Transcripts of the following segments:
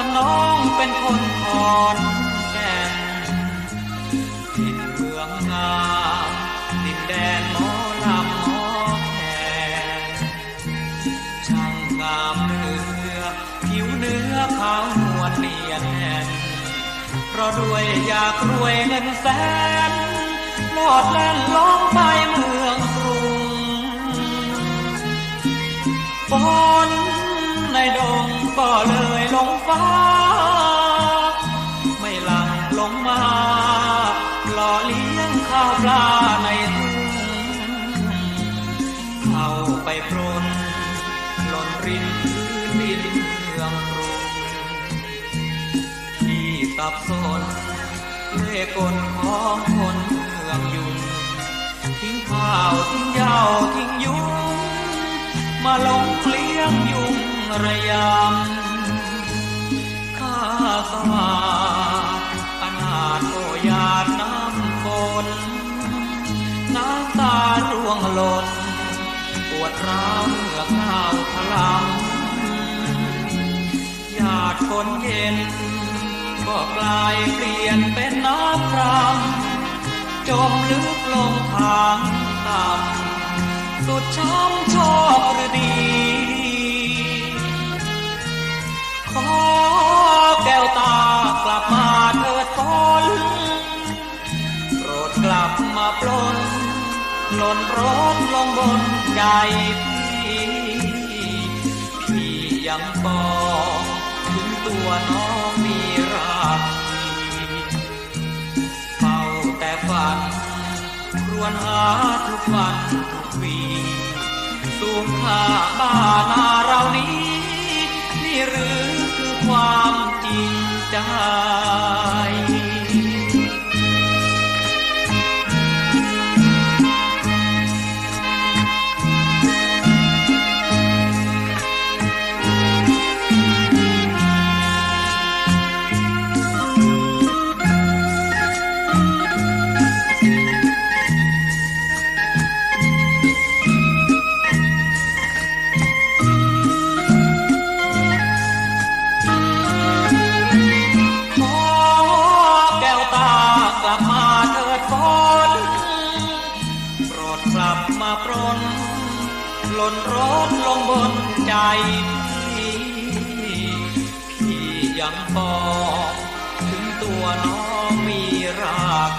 วลน้องเป็นคนขอนแก่นทินเมืองงามดินแดนหมอลำหมอแคนช่างงามเนื้อผิวเนื้อขาวนวลเนียนแน่นเพราะด้วยอยากรวยเงินแสนโลดแล่นล้องไปเมืองกรุงฝนในดง ก็เลยลงฟ้า ไม่หลังลงมาหล่อเลี้ยงข้าวปลาในทุ่งเข้าไปปรนหล่นรินพื้นดินเมืองกรุงที่สับสนเล่กลของคนเมืองยุ่งทิ้งข้าวทิ้งเย้าทิ้งยุงมาหลงเลี้ยงยุง ระยำข้าสวาอนาถโอยาดน้ำฝนน้ำตาร่วงหล่นปวดร้าวเมื่อข้าวพลังหยาดฝนเย็น ก็กลายเปลี่ยนเป็นน้ำรำจมลึกลงทางต่ำสุดช้ำชอบ หล่นรถลงบนใจพี่พี่ยังบอกถึงตัวน้องมีราคีเฝ้าแต่ฝันครวญหาทุกวันทุกวีสูงค่าบ้านาเรานี้นี่หรือ หล่นรถลงบนใจพี่พี่ยังบอกถึงตัวน้องมีรัก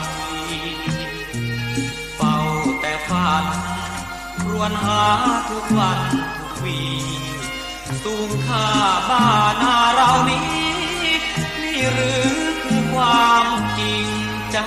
เฝ้าแต่ฝันรวญหาทุกวันทุกวีสูงค่าบ้านาเรานี้นี่หรือคือความจริงใจ